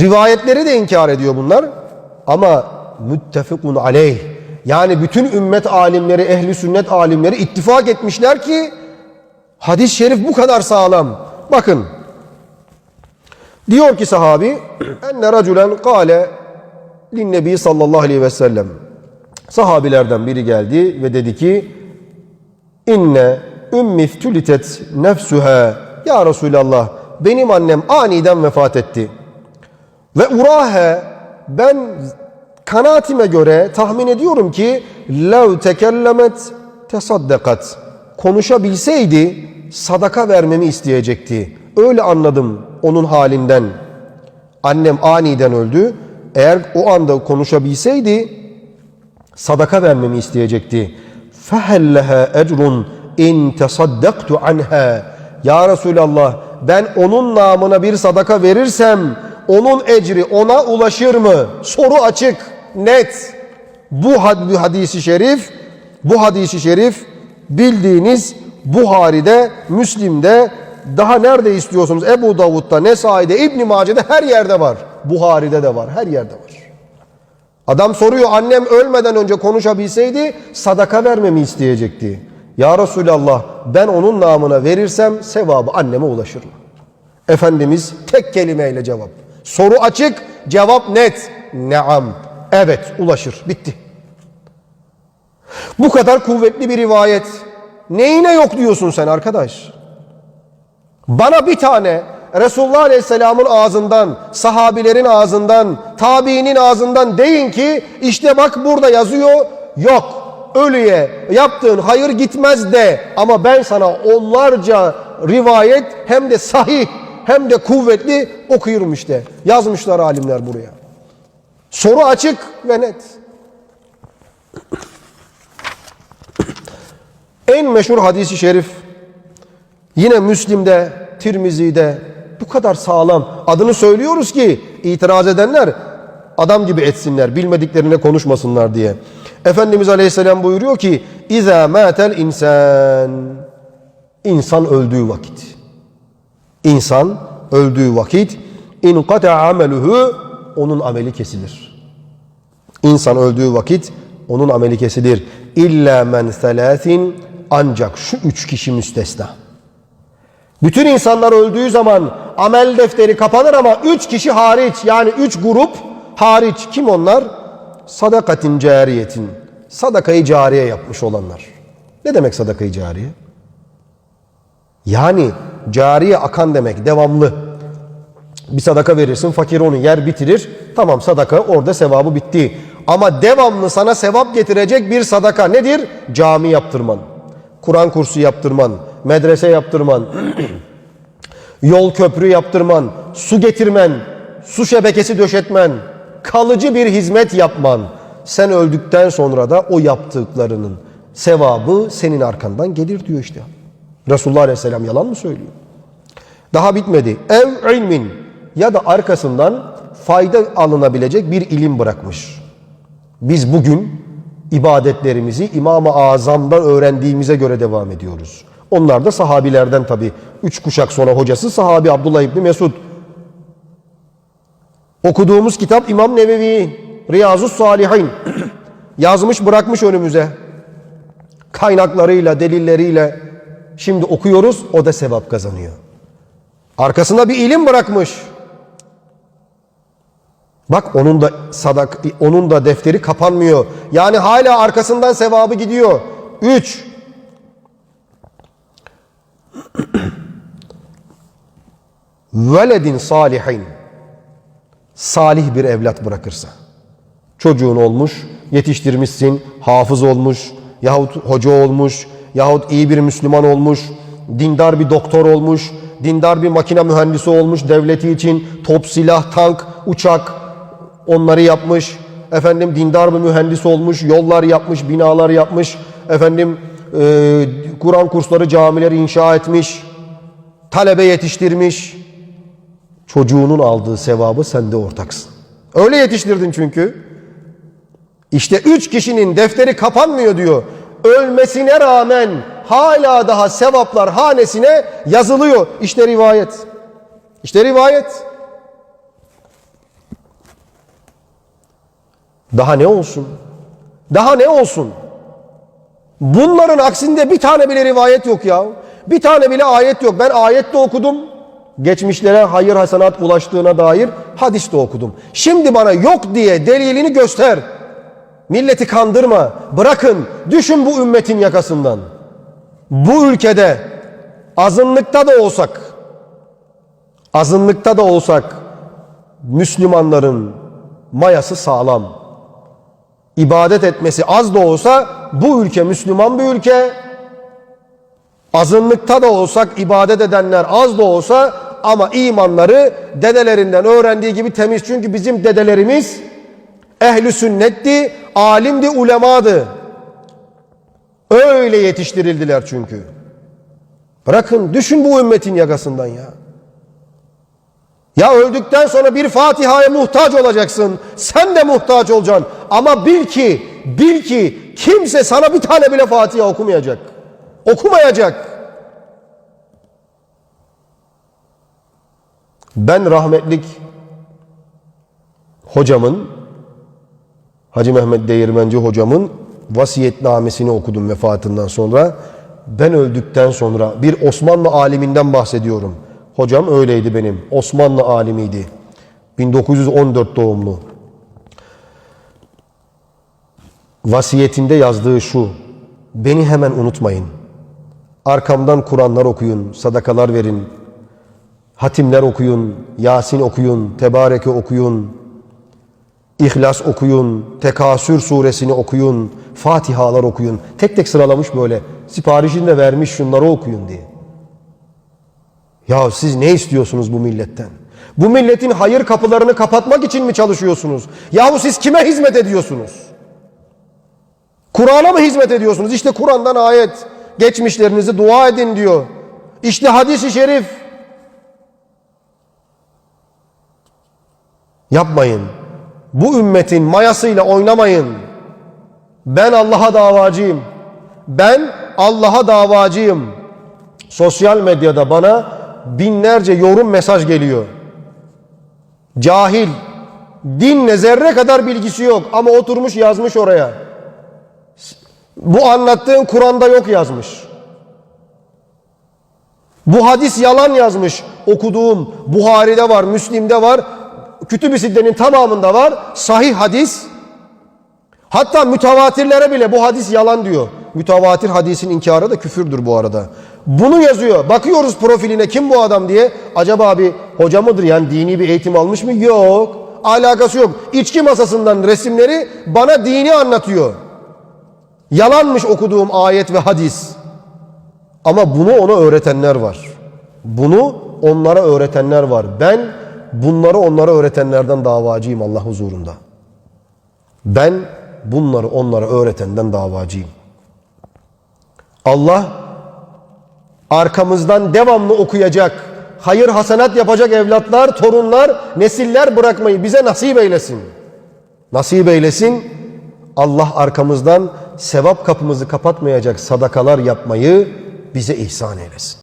Rivayetleri de inkar ediyor bunlar. Ama müttefekun aleyh. Yani bütün ümmet alimleri, ehli sünnet alimleri ittifak etmişler ki hadis-i şerif bu kadar sağlam. Bakın. Diyor ki sahabi enne raculen kâle linnebi sallallahu aleyhi ve sellem. Sahabilerden biri geldi ve dedi ki inne ümmi ftülitet nefsuha ya Resulallah benim annem aniden vefat etti. Ve urahe ben kanaatime göre tahmin ediyorum ki lev tekellemet tesaddakat konuşabilseydi sadaka vermemi isteyecekti. Öyle anladım onun halinden. Annem aniden öldü. Eğer o anda konuşabilseydi sadaka vermemi isteyecekti. Fehelleha ecrun in tasaddaqtu anha. Ya Resulallah ben onun namına bir sadaka verirsem onun ecri ona ulaşır mı? Soru açık, net. Bu had- hadisi şerif, bu hadisi şerif bildiğiniz Buhari'de, Müslim'de, daha nerede istiyorsunuz? Ebu Davud'da, Nesai'de, İbn Mace'de her yerde var. Buhari'de de var, her yerde var. Adam soruyor annem ölmeden önce konuşabilseydi sadaka vermemi isteyecekti. Ya Resulallah ben onun namına verirsem sevabı anneme ulaşır mı? Efendimiz tek kelimeyle cevap. Soru açık, cevap net. Neam. Evet ulaşır. Bitti. Bu kadar kuvvetli bir rivayet. Neyine yok diyorsun sen arkadaş? Bana bir tane Resulullah Aleyhisselam'ın ağzından, sahabilerin ağzından, tabiinin ağzından deyin ki işte bak burada yazıyor yok. Ölüye yaptığın hayır gitmez de ama ben sana onlarca rivayet hem de sahih hem de kuvvetli okuyorum işte. Yazmışlar alimler buraya. Soru açık ve net. En meşhur hadisi şerif Yine Müslim'de, Tirmizi'de bu kadar sağlam. Adını söylüyoruz ki itiraz edenler adam gibi etsinler, bilmediklerine konuşmasınlar diye. Efendimiz Aleyhisselam buyuruyor ki İza matel insan İnsan öldüğü vakit. İnsan öldüğü vakit in ameluhu onun ameli kesilir. İnsan öldüğü vakit onun ameli kesilir. İlla men selâsin ancak şu üç kişi müstesna. Bütün insanlar öldüğü zaman amel defteri kapanır ama üç kişi hariç yani üç grup hariç kim onlar? Sadakatin cariyetin. Sadakayı cariye yapmış olanlar. Ne demek sadakayı cariye? Yani cariye akan demek devamlı. Bir sadaka verirsin fakir onu yer bitirir. Tamam sadaka orada sevabı bitti. Ama devamlı sana sevap getirecek bir sadaka nedir? Cami yaptırman. Kur'an kursu yaptırman. Medrese yaptırman. yol köprü yaptırman. Su getirmen. Su şebekesi döşetmen. Kalıcı bir hizmet yapman. Sen öldükten sonra da o yaptıklarının sevabı senin arkandan gelir diyor işte. Resulullah Aleyhisselam yalan mı söylüyor? Daha bitmedi. Ev ilmin ya da arkasından fayda alınabilecek bir ilim bırakmış. Biz bugün ibadetlerimizi İmam-ı Azam'dan öğrendiğimize göre devam ediyoruz. Onlar da sahabilerden tabi. Üç kuşak sonra hocası sahabi Abdullah İbni Mesud. Okuduğumuz kitap İmam Nevevi, Riyazu Salihin. Yazmış bırakmış önümüze. Kaynaklarıyla, delilleriyle. Şimdi okuyoruz, o da sevap kazanıyor. Arkasında bir ilim bırakmış. Bak onun da sadak onun da defteri kapanmıyor. Yani hala arkasından sevabı gidiyor. 3 Veledin salihin salih bir evlat bırakırsa. Çocuğun olmuş, yetiştirmişsin, hafız olmuş, yahut hoca olmuş, yahut iyi bir Müslüman olmuş, dindar bir doktor olmuş, dindar bir makine mühendisi olmuş devleti için top, silah, tank, uçak onları yapmış. Efendim dindar bir mühendis olmuş, yollar yapmış, binalar yapmış. Efendim e, Kur'an kursları, camileri inşa etmiş. Talebe yetiştirmiş. Çocuğunun aldığı sevabı sen de ortaksın. Öyle yetiştirdin çünkü. İşte üç kişinin defteri kapanmıyor diyor. Ölmesine rağmen hala daha sevaplar hanesine yazılıyor. İşte rivayet. İşte rivayet. Daha ne olsun? Daha ne olsun? Bunların aksinde bir tane bile rivayet yok ya. Bir tane bile ayet yok. Ben ayette okudum. Geçmişlere hayır hasenat ulaştığına dair hadis de okudum. Şimdi bana yok diye delilini göster. Milleti kandırma. Bırakın. Düşün bu ümmetin yakasından. Bu ülkede azınlıkta da olsak azınlıkta da olsak Müslümanların mayası sağlam. İbadet etmesi az da olsa bu ülke Müslüman bir ülke. Azınlıkta da olsak ibadet edenler az da olsa ama imanları dedelerinden öğrendiği gibi temiz. Çünkü bizim dedelerimiz ehli sünnetti, alimdi, ulemadı. Öyle yetiştirildiler çünkü. Bırakın düşün bu ümmetin yakasından ya. Ya öldükten sonra bir Fatiha'ya muhtaç olacaksın. Sen de muhtaç olacaksın. Ama bil ki, bil ki kimse sana bir tane bile Fatiha okumayacak. Okumayacak. Ben rahmetlik hocamın, Hacı Mehmet Değirmenci hocamın vasiyetnamesini okudum vefatından sonra. Ben öldükten sonra bir Osmanlı aliminden bahsediyorum. Hocam öyleydi benim. Osmanlı alimiydi. 1914 doğumlu. Vasiyetinde yazdığı şu. Beni hemen unutmayın. Arkamdan Kur'anlar okuyun, sadakalar verin. Hatimler okuyun, Yasin okuyun, Tebareke okuyun. İhlas okuyun, Tekasür suresini okuyun, Fatihalar okuyun. Tek tek sıralamış böyle. Siparişini de vermiş şunları okuyun diye. Ya siz ne istiyorsunuz bu milletten? Bu milletin hayır kapılarını kapatmak için mi çalışıyorsunuz? Yahu siz kime hizmet ediyorsunuz? Kur'an'a mı hizmet ediyorsunuz? İşte Kur'an'dan ayet. Geçmişlerinizi dua edin diyor. İşte hadis-i şerif. Yapmayın. Bu ümmetin mayasıyla oynamayın. Ben Allah'a davacıyım. Ben Allah'a davacıyım. Sosyal medyada bana binlerce yorum mesaj geliyor. Cahil, dinle zerre kadar bilgisi yok ama oturmuş yazmış oraya. Bu anlattığın Kur'an'da yok yazmış. Bu hadis yalan yazmış. Okuduğum Buhari'de var, Müslim'de var. Kütüb-i Sitte'nin tamamında var. Sahih hadis. Hatta mütevatirlere bile bu hadis yalan diyor. Mütevatir hadisin inkarı da küfürdür bu arada. Bunu yazıyor. Bakıyoruz profiline kim bu adam diye. Acaba bir hoca mıdır yani dini bir eğitim almış mı? Yok. Alakası yok. İçki masasından resimleri bana dini anlatıyor. Yalanmış okuduğum ayet ve hadis. Ama bunu ona öğretenler var. Bunu onlara öğretenler var. Ben bunları onlara öğretenlerden davacıyım Allah huzurunda. Ben bunları onlara öğretenden davacıyım. Allah arkamızdan devamlı okuyacak, hayır hasenat yapacak evlatlar, torunlar, nesiller bırakmayı bize nasip eylesin. Nasip eylesin. Allah arkamızdan sevap kapımızı kapatmayacak sadakalar yapmayı bize ihsan eylesin.